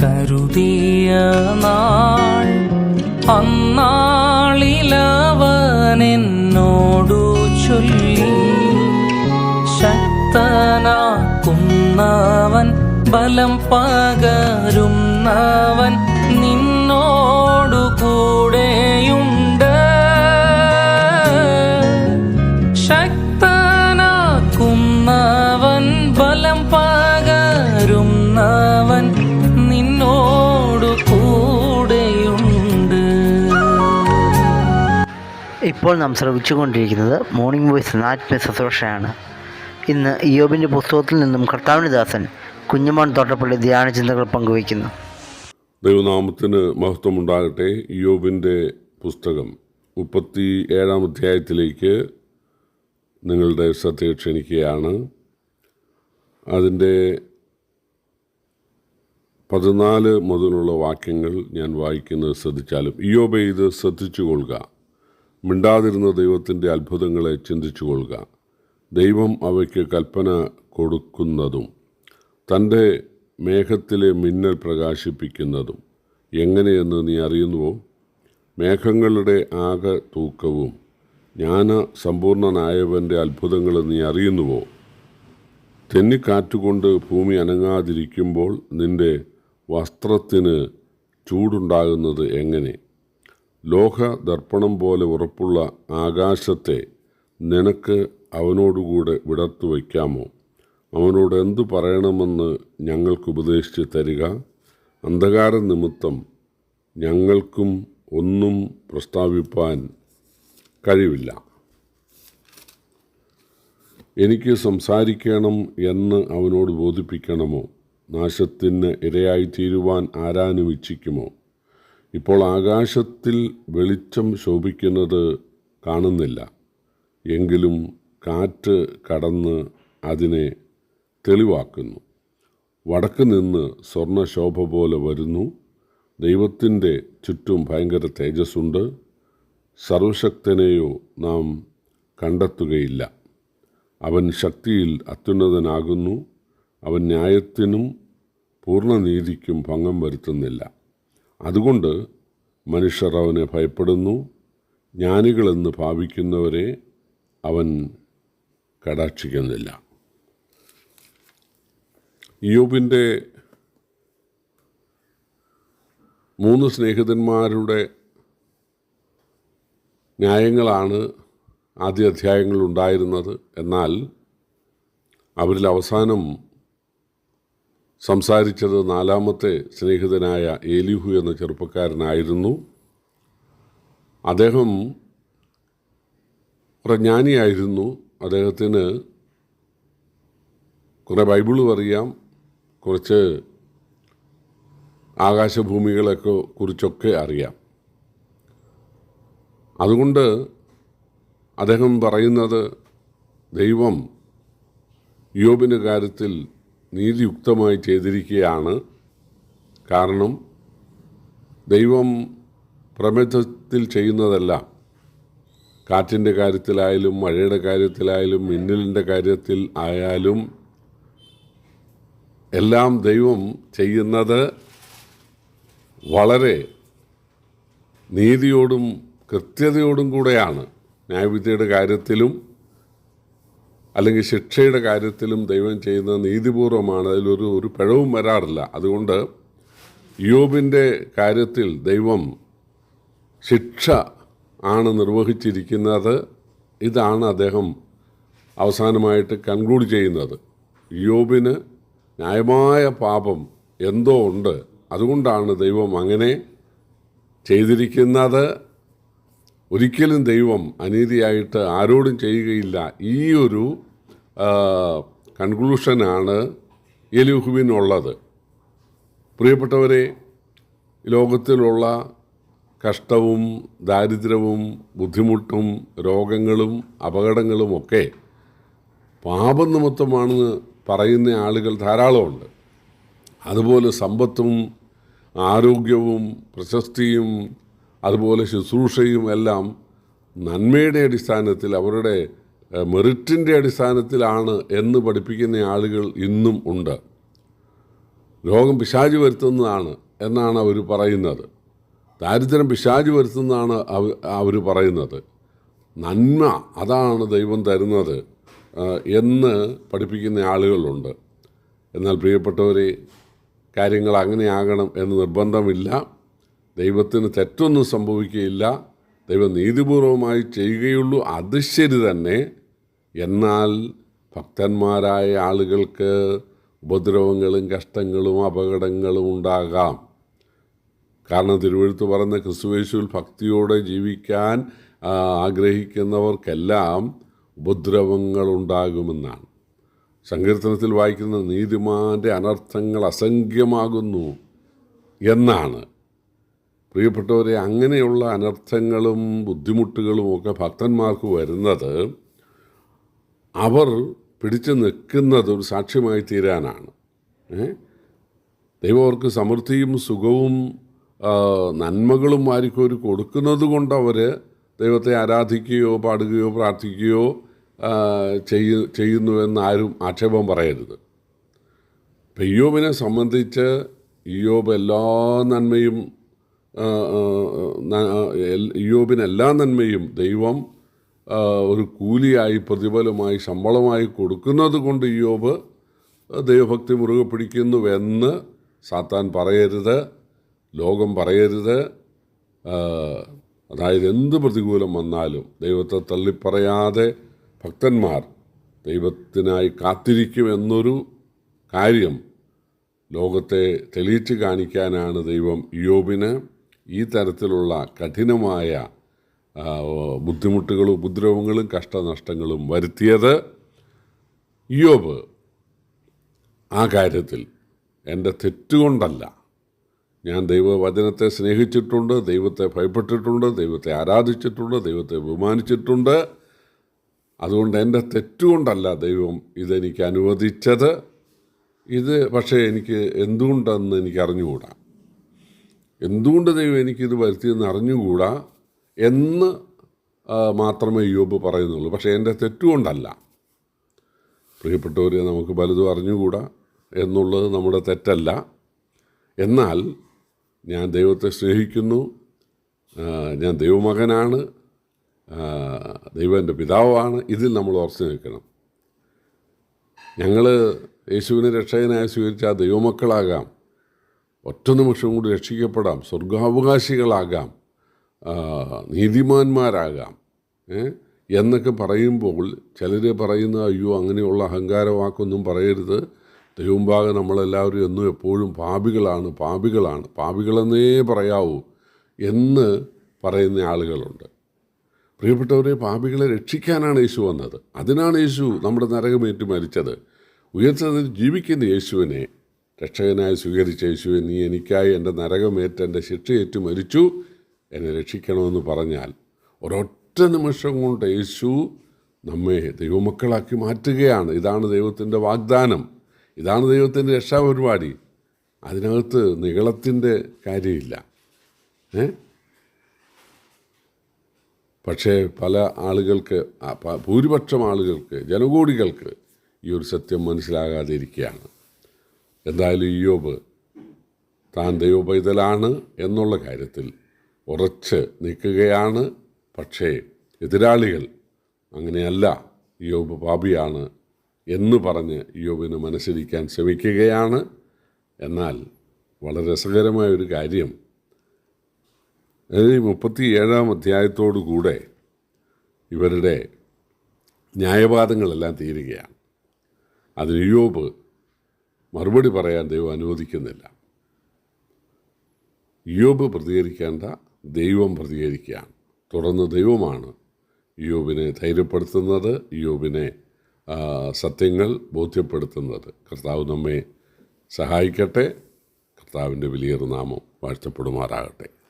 കരുതിയ നാൾ അന്നാളിലവനെന്നോടു ചൊല്ലി ശക്തനാക്കുന്നവൻ ബലം പകരുന്നവൻ ഇപ്പോൾ നാം ശ്രവിച്ചുകൊണ്ടിരിക്കുന്നത് മോർണിംഗ് വോയിസ് ആത്മീയ ശുശ്രൂഷയാണ് ഇന്ന് ഇയോബിന്റെ പുസ്തകത്തിൽ നിന്നും കർത്താവിന് ദാസൻ കുഞ്ഞുമോൻ തോട്ടപ്പള്ളി ധ്യാന ചിന്തകൾ പങ്കുവയ്ക്കുന്നു. ദൈവനാമത്തിന് മഹത്വമുണ്ടാകട്ടെ യോബിന്റെ പുസ്തകം മുപ്പത്തി ഏഴാം അധ്യായത്തിലേക്ക് നിങ്ങളുടെ ശ്രദ്ധയെ ക്ഷണിക്കുകയാണ്. അതിന്റെ പതിനാല് മുതലുള്ള വാക്യങ്ങൾ ഞാൻ വായിക്കുന്നത് ശ്രദ്ധിച്ചാലും ഇയോബെ ഇത് ശ്രദ്ധിച്ചു കൊള്ളുക മിണ്ടാതിരുന്ന ദൈവത്തിന്റെ അത്ഭുതങ്ങളെ ചിന്തിച്ചു കൊള്ളുക ദൈവം അവയ്ക്ക് കൽപ്പന കൊടുക്കുന്നതും തന്റെ മേഘത്തിലെ മിന്നൽ പ്രകാശിപ്പിക്കുന്നതും. എങ്ങനെയെന്ന് നീ അറിയുന്നുവോ? മേഘങ്ങളുടെ ആകെ തൂക്കവും ജ്ഞാന സമ്പൂർണനായവന്റെ അത്ഭുതങ്ങൾ നീ അറിയുന്നുവോ? തെന്നിക്കാറ്റുകൊണ്ട് ഭൂമി അനങ്ങാതിരിക്കുമ്പോൾ നിന്റെ വസ്ത്രത്തിന് ചൂടുണ്ടാകുന്നത് എങ്ങനെ? ലോഹ ദർപ്പണം പോലെ ഉറപ്പുള്ള ആകാശത്തെ നിനക്ക് അവനോടുകൂടെ വിടർത്തു വയ്ക്കാമോ? അവനോട് എന്തു പറയണമെന്ന് ഞങ്ങൾക്ക് ഉപദേശിച്ച് തരിക? അന്ധകാര നിമിത്തം ഞങ്ങൾക്കും ഒന്നും പ്രസ്താവിപ്പാൻ കഴിവില്ല. എനിക്ക് സംസാരിക്കണം എന്ന് അവനോട് ബോധിപ്പിക്കണമോ? നാശത്തിന് ഇരയായി തീരുവാൻ ആരാനും ഇച്ഛിക്കുമോ? ഇപ്പോൾ ആകാശത്തിൽ വെളിച്ചം ശോഭിക്കുന്നത് കാണുന്നില്ല. എങ്കിലും കാറ്റ് കടന്ന് അതിനെ തെളിവാക്കുന്നു. വടക്ക് നിന്ന് സ്വർണശോഭ പോലെ വരുന്നു. ദൈവത്തിന്റെ ചുറ്റും ഭയങ്കര തേജസ്സുണ്ട്. സർവശക്തനെയോ നാം കണ്ടെത്തുകയില്ല. അവൻ ശക്തിയിൽ അത്യുന്നതനാകുന്നു. അവൻ ന്യായത്തിനും പൂർണനീതിക്കും ഭംഗം വരുത്തുന്നില്ല. അതുകൊണ്ട് മനുഷ്യർ അവനെ ഭയപ്പെടുന്നു. ജ്ഞാനികളെന്ന് ഭാവിക്കുന്നവരെ അവൻ കടാക്ഷിക്കുന്നില്ല. യോബിന്റെ മൂന്ന് സ്നേഹിതന്മാരുടെ ന്യായങ്ങളാണ് ആദ്യ അധ്യായങ്ങളിൽ ഉണ്ടായിരുന്നത്. എന്നാൽ അവരിൽ അവസാനം സംസാരിച്ചത് നാലാമത്തെ സ്നേഹിതനായ ഏലിഹു എന്ന ചെറുപ്പക്കാരനായിരുന്നു. അദ്ദേഹം കുറേ ജ്ഞാനിയായിരുന്നു. അദ്ദേഹത്തിന് കുറേ ബൈബിളും അറിയാം. കുറച്ച് ആകാശഭൂമികളൊക്കെ കുറിച്ചൊക്കെ അറിയാം. അതുകൊണ്ട് അദ്ദേഹം പറയുന്നത് ദൈവം യോബിന്റെ കാര്യത്തിൽ നീതിയുക്തമായി ചെയ്തിരിക്കുകയാണ്. കാരണം ദൈവം പ്രമേധത്തിൽ ചെയ്യുന്നതെല്ലാം. കാറ്റിന്റെ കാര്യത്തിലായാലും മഴയുടെ കാര്യത്തിലായാലും മിന്നലിന്റെ കാര്യത്തിൽ ആയാലും എല്ലാം ദൈവം ചെയ്യുന്നത് വളരെ നീതിയോടും കൃത്യതയോടും കൂടെയാണ്. ന്യായവിദ്യയുടെ കാര്യത്തിലും അല്ലെങ്കിൽ ശിക്ഷയുടെ കാര്യത്തിലും ദൈവം ചെയ്യുന്നത് നീതിപൂർവമാണ് അതിലൊരു ഒരു പിഴവും വരാറില്ല. അതുകൊണ്ട് യോബിന്റെ കാര്യത്തിൽ ദൈവം ശിക്ഷ ആണ് നിർവഹിച്ചിരിക്കുന്നത്. ഇതാണ് അദ്ദേഹം അവസാനമായിട്ട് കൺക്ലൂഡ് ചെയ്യുന്നത്. യോബിന് ന്യായമായ പാപം എന്തോ ഉണ്ട്. അതുകൊണ്ടാണ് ദൈവം അങ്ങനെ ചെയ്തിരിക്കുന്നത്. ഒരിക്കലും ദൈവം അനീതിയായിട്ട് ആരോടും ചെയ്യുകയില്ല. ഈ ഒരു കൺക്ലൂഷനാണ് എലിഹുവിനുള്ളത്. പ്രിയപ്പെട്ടവരെ ലോകത്തിലുള്ള കഷ്ടവും ദാരിദ്ര്യവും ബുദ്ധിമുട്ടും രോഗങ്ങളും അപകടങ്ങളുമൊക്കെ പാപനിമിത്തമാണെന്ന് പറയുന്ന ആളുകൾ ധാരാളമുണ്ട്. അതുപോലെ സമ്പത്തും ആരോഗ്യവും പ്രശസ്തിയും അതുപോലെ ശുശ്രൂഷയും എല്ലാം നന്മയുടെ അടിസ്ഥാനത്തിൽ അവരുടെ മെറിറ്റിന്റെ അടിസ്ഥാനത്തിലാണ് എന്ന് പഠിപ്പിക്കുന്ന ആളുകൾ ഇന്നും ഉണ്ട്. രോഗം പിശാചു വരുത്തുന്നതാണ് എന്നാണ് അവർ പറയുന്നത്. ദാരിദ്ര്യം പിശാചു വരുത്തുന്നതാണ് അവർ പറയുന്നത്. നന്മ അതാണ് ദൈവം തരുന്നത് എന്ന് പഠിപ്പിക്കുന്ന ആളുകളുണ്ട്. എന്നാൽ പ്രിയപ്പെട്ടവരെ കാര്യങ്ങൾ അങ്ങനെയാകണം എന്ന് നിർബന്ധമില്ല. ദൈവത്തിന് തെറ്റൊന്നും സംഭവിക്കുകയില്ല. ദൈവം നീതിപൂർവമായി ചെയ്യുകയുള്ളൂ. അത് ശരി തന്നെ. എന്നാൽ ഭക്തന്മാരായ ആളുകൾക്ക് ഉപദ്രവങ്ങളും കഷ്ടങ്ങളും അപകടങ്ങളും ഉണ്ടാകാം. കാരണം തിരുവഴുത്ത് പറഞ്ഞ ക്രിസ്തുവേശുവിൽ ഭക്തിയോടെ ജീവിക്കാൻ ആഗ്രഹിക്കുന്നവർക്കെല്ലാം ആഗ്രഹിക്കുന്നവർക്കെല്ലാം ഉപദ്രവങ്ങളുണ്ടാകുമെന്നാണ് സങ്കീർത്തനത്തിൽ വായിക്കുന്ന നീതിമാന്റെ അനർത്ഥങ്ങൾ അസംഖ്യമാകുന്നു എന്നാണ്. പ്രിയപ്പെട്ടവരെ അങ്ങനെയുള്ള അനർത്ഥങ്ങളും ബുദ്ധിമുട്ടുകളും ഒക്കെ ഭക്തന്മാർക്ക് വരുന്നത് അവർ പിടിച്ചു നിൽക്കുന്നത് ഒരു സാക്ഷ്യമായി തീരാനാണ്? ദൈവം അവർക്ക് സമൃദ്ധിയും സുഖവും നന്മകളും വാരിക്കോരി കൊടുക്കുന്നത് കൊണ്ട് അവർ ദൈവത്തെ ആരാധിക്കുകയോ പാടുകയോ പ്രാർത്ഥിക്കുകയോ ചെയ്യ ചെയ്യുന്നുവെന്ന് ആരും ആക്ഷേപം പറയരുത് ഇയ്യോബിനെ സംബന്ധിച്ച് ഇയ്യോബ് എല്ലാ നന്മയും ആ, ആ, ന- ആ, എൽ- ഇയ്യോബിന് എല്ലാ നന്മയും ദൈവം ഒരു കൂലിയായി പ്രതിഫലമായി ശമ്പളമായി കൊടുക്കുന്നത് കൊണ്ട് യോബ് ദൈവഭക്തി മുറുകെ പിടിക്കുന്നുവെന്ന് സാത്താൻ പറയരുത് ലോകം പറയരുത്. അതായത് എന്ത് പ്രതികൂലം വന്നാലും ദൈവത്തെ തള്ളിപ്പറയാതെ ഭക്തന്മാർ ദൈവത്തിനായി കാത്തിരിക്കുമെന്നൊരു കാര്യം ലോകത്തെ തെളിയിച്ച് കാണിക്കാനാണ് ദൈവം ഇയോബിന് ഈ തരത്തിലുള്ള കഠിനമായ ബുദ്ധിമുട്ടുകളും ഉപദ്രവങ്ങളും കഷ്ടനഷ്ടങ്ങളും വരുത്തിയത് യോബ് ആ കാര്യത്തിൽ എന്റെ തെറ്റുകൊണ്ടല്ല. ഞാൻ ദൈവവചനത്തെ സ്നേഹിച്ചിട്ടുണ്ട് ദൈവത്തെ ഭയപ്പെട്ടിട്ടുണ്ട് ദൈവത്തെ ആരാധിച്ചിട്ടുണ്ട് ദൈവത്തെ ബഹുമാനിച്ചിട്ടുണ്ട്. അതുകൊണ്ട് എന്റെ തെറ്റുകൊണ്ടല്ല ദൈവം ഇതെനിക്ക് അനുവദിച്ചത്. ഇത് പക്ഷേ എനിക്ക് എന്തുകൊണ്ടെന്ന് എനിക്ക് അറിഞ്ഞുകൂടാ എന്തുകൊണ്ട് ദൈവം എനിക്കിത് വരുത്തിയെന്ന് അറിഞ്ഞുകൂടാ എന്ന് മാത്രമേ യോബ് പറയുന്നുള്ളൂ. പക്ഷേ എന്റെ തെറ്റുകൊണ്ടല്ല. പ്രിയപ്പെട്ടവരെ നമുക്ക് പലതും അറിഞ്ഞുകൂടാ എന്നുള്ളത് നമ്മുടെ തെറ്റല്ല. എന്നാൽ ഞാൻ ദൈവത്തെ സ്നേഹിക്കുന്നു. ഞാൻ ദൈവമകനാണ്. ദൈവന്റെ പിതാവാണ്. ഇതിൽ നമ്മൾ ഉറച്ചു നിൽക്കണം. ഞങ്ങൾ യേശുവിനെ രക്ഷകനായി സ്വീകരിച്ച ദൈവമക്കളാകാം. ഒറ്റ നിമിഷം കൂടി രക്ഷിക്കപ്പെടാം. സ്വർഗാവകാശികളാകാം. നീതിമാന്മാരാകാം. എന്നൊക്കെ പറയുമ്പോൾ ചിലർ പറയുന്ന അയ്യോ അങ്ങനെയുള്ള അഹങ്കാരവാക്കൊന്നും പറയരുത്. ദൈവമ്പാകെ നമ്മളെല്ലാവരും എന്നും എപ്പോഴും പാപികളാണ് പാപികളാണ്. പാപികളെന്നേ പറയാവൂ എന്ന് പറയുന്ന ആളുകളുണ്ട്. പ്രിയപ്പെട്ടവരെ പാപികളെ രക്ഷിക്കാനാണ് യേശു വന്നത്. അതിനാണ് യേശു നമ്മുടെ നരകമേറ്റ് മരിച്ചത്. ഉയർത്തതിൽ ജീവിക്കുന്ന യേശുവിനെ രക്ഷകനായി സ്വീകരിച്ച യേശുവെ നീ എനിക്കായി എന്റെ നരകമേറ്റ് എന്റെ ശിക്ഷയേറ്റ് മരിച്ചു. എന്നെ രക്ഷിക്കണമെന്ന് പറഞ്ഞാൽ ഒരൊറ്റ നിമിഷം കൊണ്ട് യേശു നമ്മെ ദൈവമക്കളാക്കി മാറ്റുകയാണ്. ഇതാണ് ദൈവത്തിന്റെ വാഗ്ദാനം. ഇതാണ് ദൈവത്തിന്റെ രക്ഷാപരിപാടി. അതിനകത്ത് നികളത്തിന്റെ കാര്യമില്ല. ഏ? പക്ഷേ പല ആളുകൾക്ക് ഭൂരിപക്ഷം ആളുകൾക്ക് ജനകോടികൾക്ക് ഈ ഒരു സത്യം മനസ്സിലാകാതെ ഇരിക്കുകയാണ് എന്തായാലും ഇയോബ് താൻ ദൈവപൈതലാണ് എന്നുള്ള കാര്യത്തിൽ ഉറച്ച് നിൽക്കുകയാണ്. പക്ഷേ എതിരാളികൾ അങ്ങനെയല്ല. യോബ് പാപിയാണ് എന്ന് പറഞ്ഞ് യോബിന് മനസ്സിരിക്കാൻ ശ്രമിക്കുകയാണ്. എന്നാൽ വളരെ രസകരമായ ഒരു കാര്യം. മുപ്പത്തി ഏഴാം അധ്യായത്തോടു കൂടെ ഇവരുടെ ന്യായവാദങ്ങളെല്ലാം തീരുകയാണ്. അതിന് യോബ് മറുപടി പറയാൻ ദൈവം അനുവദിക്കുന്നില്ല. യോബ് പ്രതികരിക്കേണ്ട ദൈവം പ്രതികരിക്കുകയാണ്. തുടർന്ന് ദൈവമാണ് യോബിനെ ധൈര്യപ്പെടുത്തുന്നത് യോബിനെ സത്യങ്ങൾ ബോധ്യപ്പെടുത്തുന്നത്. കർത്താവ് നമ്മെ സഹായിക്കട്ടെ. കർത്താവിന്റെ വലിയൊരു നാമം വാഴ്ത്തപ്പെടുമാറാകട്ടെ.